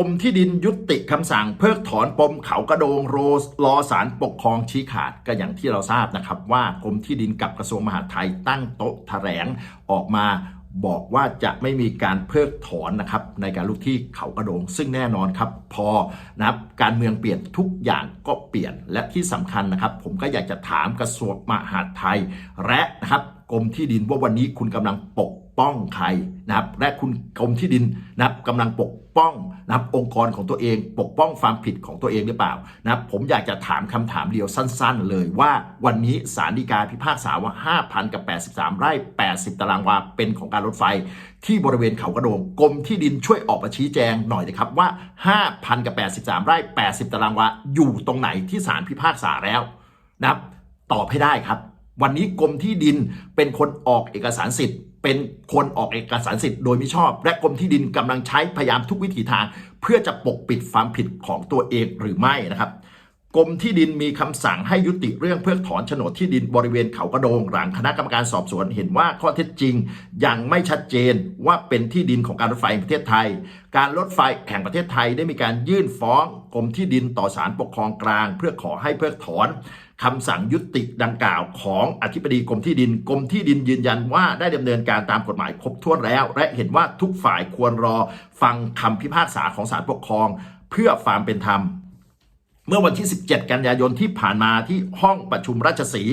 กรมที่ดินยุติคำสั่งเพิกถอนปมเขากระโดงโรสรอสารปกครองชี้ขาดก็อย่างที่เราทราบนะครับว่ากรมที่ดินกับกระทรวงมหาดไทยตั้งโต๊ะแถลงออกมาบอกว่าจะไม่มีการเพิกถอนนะครับในการลุกที่เขากระโดง ซึ่งแน่นอนครับพอนะครับการเมืองเปลี่ยนทุกอย่างก็เปลี่ยนและที่สำคัญนะครับ ผมก็อยากจะถามกระทรวงมหาดไทย และนะครับกรมที่ดินว่าวันนี้คุณกำลังปก ป้องใครนะครับ และคุณกรมที่ดินนะครับกำลังปกป้องนะครับองค์กรของตัวเอง ปกป้องความผิดของตัวเองหรือเปล่านะครับผมอยากจะถามคำถามเดียวสั้น ๆ เลยว่าวันนี้ศาลฎีกาพิพากษาว่า 5,000 กับ 83 ไร่ 80 ตารางวาเป็นของการรถไฟ ที่บริเวณเขากระโดงกรมที่ดินช่วยออกมาชี้แจงหน่อยนะครับว่า 5,000 กับ 83 ไร่ 80 ตารางวาอยู่ตรงไหนที่ศาลพิพากษาแล้วนะครับตอบให้ได้ครับ วันนี้กรมที่ดินเป็นคนออกเอกสารสิทธิ์ เป็นคนออกเอกสารสิทธิ์โดยมิชอบ และกรมที่ดินกำลังใช้พยายามทุกวิถีทาง เพื่อจะปกปิดความผิดของตัวเองหรือไม่นะครับ กรมที่ดินมีคำสั่งให้ยุติเรื่องเพิกถอนโฉนดที่ดินบริเวณเขากระโดง หลังคณะกรรมการสอบสวนเห็นว่าข้อเท็จจริง ยังไม่ชัดเจนว่าเป็นที่ดินของการรถไฟแห่งประเทศไทย การรถไฟแห่งประเทศไทยได้มีการยื่นฟ้องกรมที่ดินต่อศาลปกครองกลาง เพื่อขอให้เพิกถอนคำสั่งยุติดังกล่าวของอธิบดีกรมที่ดินกรมที่ดินยืนยันว่าได้ดำเนินการตามกฎหมายครบถ้วนแล้ว และเห็นว่าทุกฝ่ายควรรอฟังคำพิพากษาของศาลปกครอง เพื่อความเป็นธรรม เมื่อวันที่ 17 กันยายนที่ผ่านมาที่ห้องประชุมราชสี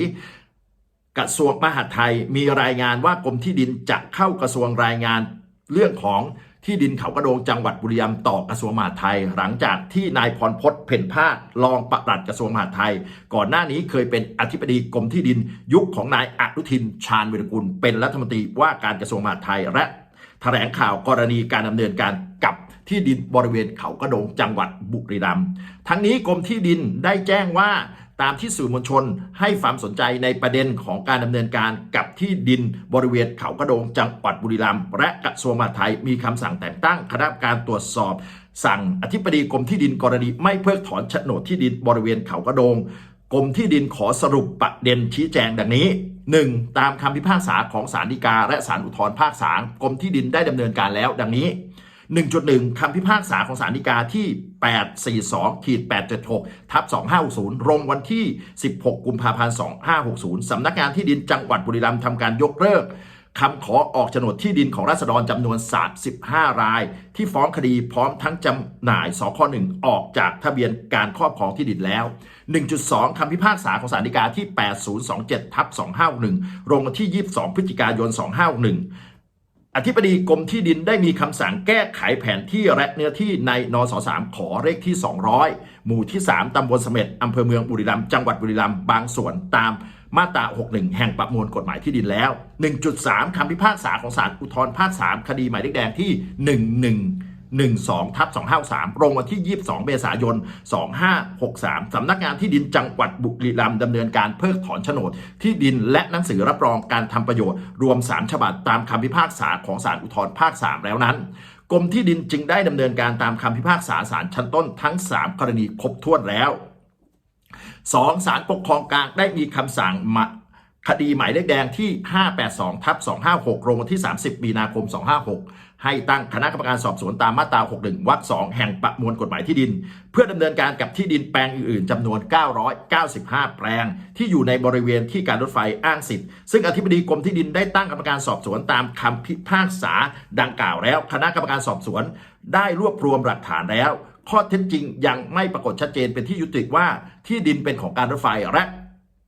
กระทรวงมหาดไทยมีรายงานว่ากรมที่ดินจะเข้ากระทรวงรายงานเรื่องของที่ดินเขากระโดงจังหวัดบุรีรัมย์ต่อกระทรวงมหาดไทย หลังจากที่นายพรพศเพ่นพาดรองปลัดกระทรวงมหาดไทย ก่อนหน้านี้เคยเป็นอธิบดีกรมที่ดินยุคของนายอนุทินชาญวิรกุลเป็นรัฐมนตรีว่าการกระทรวงมหาดไทย และแถลงข่าวกรณีการดำเนินการกับ ที่ดินบริเวณเขากระโดงจังหวัดบุรีรัมย์ทั้งนี้กรมที่ดินได้แจ้งว่าตามที่สื่อมวลชนให้ความสนใจในประเด็นของการดำเนินการกับที่ดินบริเวณเขากระโดงจังหวัดบุรีรัมย์และกระทรวงมหาดไทยมีคำสั่งแต่งตั้งคณะกรรมการตรวจสอบ สั่งอธิบดีกรมที่ดินกรณีไม่เพิกถอนโฉนดที่ดินบริเวณเขากระโดงกรมที่ดินขอสรุปประเด็นชี้แจงดังนี้ 1. ตามคำพิพากษาของศาลฎีกาและศาลอุทธรภาคสามกรมที่ดินได้ดำเนินการแล้วดังนี้ 1.1 คำพิพากษาของศาลฎีกาที่ 842ขีด876ทับ2560ลงวันที่ 16 กุมภาพันธ์ 2560 สำนักงานที่ดินจังหวัดบุรีรัมย์ทำการยกเลิกคำขอออกโฉนดที่ดินของราษฎรจำนวน 35 ราย ที่ฟ้องคดีพร้อมทั้งจำหน่ายสค1ออกจากทะเบียนการครอบครองที่ดินแล้ว 1.2 คำพิพากษาของศาลฎีกาที่ 8027ทับ251ลงวันที่ 22 พฤศจิกายน 2561 อธิบดีกรมที่ดินได้มีคำสั่งแก้ไขแผนที่และเนื้อที่ในนส3ขอเลขที่ 200 หมู่ที่ 3ตำบลเสม็ดอำเภอเมืองบุรีรัมย์จังหวัดบุรีรัมย์บางส่วนตามมาตรา 61 แห่งประมวลกฎหมายที่ดินแล้ว 1.3 คำพิพากษาของศาลอุทธรภาค 3 คดีหมายเลขแดงที่ 11 12ทับ253ลงวันที่ 22 เมษายน 2563 สำนักงานที่ดินจังหวัดบุรีรัมย์ดำเนินการเพิกถอนโฉนด ที่ดินและหนังสือรับรองการทำประโยชน์ รวม 3 ฉบับตามคำพิพากษาของศาลอุทธรภาค 3 แล้วนั้นกรมที่ดินจึงได้ดำเนินการตามคำพิพากษาศาลชั้นต้นทั้ง 3 กรณีครบถ้วนแล้ว 2. ศาลปกครองกลางได้มีคำสั่งมา คดีหมายเลขแดงที่ 582ทับ256ลงวันที่ 30 มีนาคม 256 ให้ตั้งคณะกรรมการสอบสวนตามมาตรา 61 วรรค 2 แห่งประมวลกฎหมายที่ดิน เพื่อดำเนินการกับที่ดินแปลงอื่นๆจำนวน 995 แปลง ที่อยู่ในบริเวณที่การรถไฟอ้างสิทธิ์ ซึ่งอธิบดีกรมที่ดินได้ตั้งกรรมการสอบสวนตามคำพิพากษาดังกล่าวแล้ว คณะกรรมการสอบสวน ได้รวบรวมหลักฐานแล้ว ข้อเท็จจริงยังไม่ปรากฏชัดเจนเป็นที่ยุติว่าที่ดินเป็นของการรถไฟและ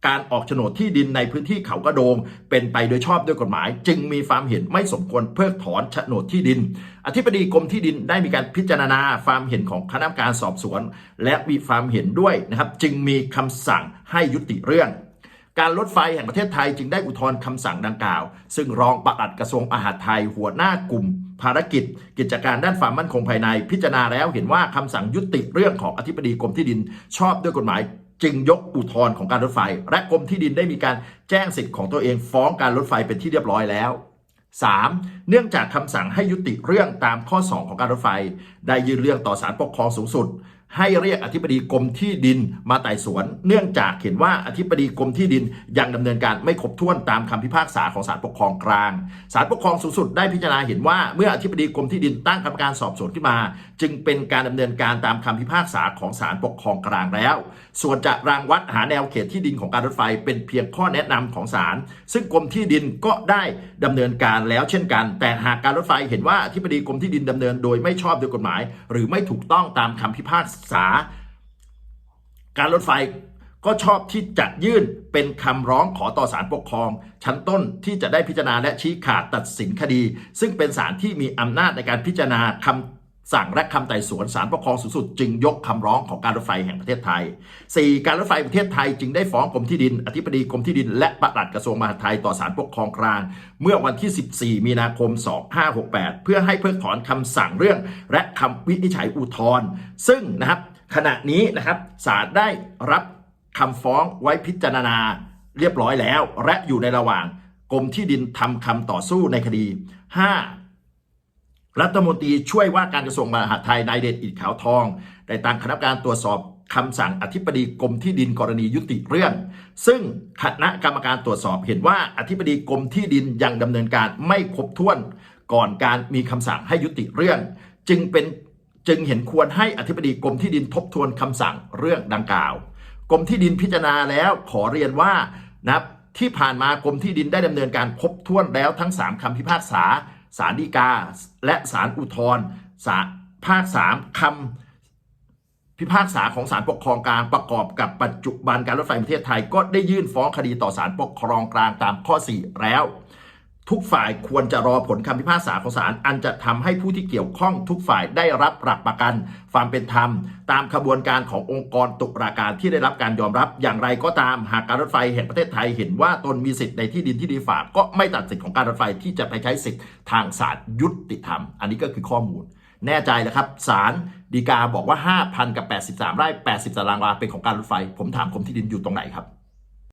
การออกโฉนดที่ดินในพื้นที่เขากระโดง เป็นไปโดยชอบด้วยกฎหมาย จึงมีความเห็นไม่สมควรเพิกถอนโฉนดที่ดิน อธิบดีกรมที่ดินได้มีการพิจารณาความเห็นของคณะกรรมการสอบสวน และมีความเห็นด้วยนะครับจึงมีคำสั่งให้ยุติเรื่องการรถไฟแห่งประเทศไทยจึงได้อุทธรณ์คำสั่งดังกล่าว ซึ่งรองปลัดกระทรวงมหาดไทยหัวหน้ากลุ่ม ภารกิจ กิจการด้านความมั่นคงภายใน พิจารณาแล้วเห็นว่าคำสั่งยุติเรื่องของอธิบดีกรมที่ดินชอบด้วยกฎหมาย จึงยกอุทธรณ์ของการรถไฟ และกรมที่ดินได้มีการแจ้งสิทธิ์ของตัวเองฟ้องการรถไฟเป็นที่เรียบร้อยแล้ว 3. เนื่องจากคำสั่งให้ยุติเรื่องตามข้อ 2 ของการรถไฟ ได้ยื่นเรื่องต่อศาลปกครองสูงสุด ให้เรียกอธิบดีกรมที่ดินมาไต่สวน เนื่องจากเห็นว่าอธิบดีกรมที่ดินยังดำเนินการไม่ครบถ้วนตามคำพิพากษาของศาลปกครองกลางศาลปกครองสูงสุดได้พิจารณาเห็นว่าเมื่ออธิบดีกรมที่ดินตั้งกรรมการสอบสวนขึ้นมา จึงเป็นการดำเนินการตามคำพิพากษาของศาลปกครองกลางแล้ว ส่วนจะรางวัดหาแนวเขตที่ดินของการรถไฟ เป็นเพียงข้อแนะนำของศาลซึ่งกรมที่ดินก็ได้ดำเนินการแล้วเช่นกัน แต่หากการรถไฟเห็นว่าอธิบดีกรมที่ดินดำเนิน โดยไม่ชอบด้วยกฎหมาย หรือไม่ถูกต้องตามคำพิพากษาการรถไฟก็ชอบที่จะยื่นเป็นคำร้องขอต่อศาลปกครอง ชั้นต้นที่จะได้พิจารณาและชี้ขาดตัดสินคดี ซึ่งเป็นศาลที่มีอำนาจในการพิจารณาคำ สั่งและคำไต่สวนศาลปกครองสูงสุดจึงยกคำร้องของการรถไฟแห่งประเทศไทย 4. การรถไฟประเทศไทยจึงได้ฟ้องกรมที่ดิน อธิบดีกรมที่ดิน และปลัดกระทรวงมหาดไทยต่อศาลปกครองกลาง เมื่อวันที่ 14 มีนาคม 2568 เพื่อให้เพิกถอนคำสั่งเรื่อง และคำวินิจฉัยอุทธรณ์ซึ่งนะครับขณะนี้นะครับศาลได้รับคำฟ้องไว้พิจารณาเรียบร้อยแล้ว และอยู่ในระหว่างกรมที่ดินทำคำต่อสู้ในคดี 5. รัฐมนตรีช่วยว่าการกระทรวงมหาดไทยนายเดชอิดขาวทองได้ตั้งคณะกรรมการตรวจสอบคำสั่งอธิบดีกรมที่ดินกรณียุติเรื่อง ซึ่งคณะกรรมการตรวจสอบเห็นว่าอธิบดีกรมที่ดินยังดำเนินการไม่ครบถ้วน ก่อนการมีคำสั่งให้ยุติเรื่อง จึงเป็นจึงเห็นควรให้อธิบดีกรมที่ดินทบทวนคำสั่งเรื่องดังกล่าวกรมที่ดินพิจารณาแล้วขอเรียนว่านะที่ผ่านมากรมที่ดินได้ดำเนินการครบถ้วนแล้วทั้ง 3คำพิพากษา ศาลฎีกา และศาลอุทธรณ์ศาลภาค3คำพิพากษาของศาลปกครองกลางประกอบกับปัจจุบันการรถไฟประเทศไทย ก็ได้ยื่นฟ้องคดีต่อศาลปกครองกลางตามข้อ 4 แล้ว ทุกฝ่ายควรจะรอผลคำพิพากษาของศาลอันจะทำให้ผู้ที่เกี่ยวข้องทุกฝ่ายได้รับหลักประกัน ความเป็นธรรม ตามขบวนการขององค์กรตุลาการที่ได้รับการยอมรับ อย่างไรก็ตามหากการรถไฟแห่งประเทศไทยเห็นว่าตนมีสิทธิ์ในที่ดินที่ดีฝากก็ไม่ตัดสิทธิ์ของการรถไฟที่จะไปใช้สิทธิ์ทางศาลยุติธรรม อันนี้ก็คือข้อมูล แน่ใจแล้วครับศาลฎีกาบอกว่า 5,000 กับ 83 ไร่ 80ตารางวาเป็นของการรถไฟ ผมถามกรมที่ดินอยู่ตรงไหนครับ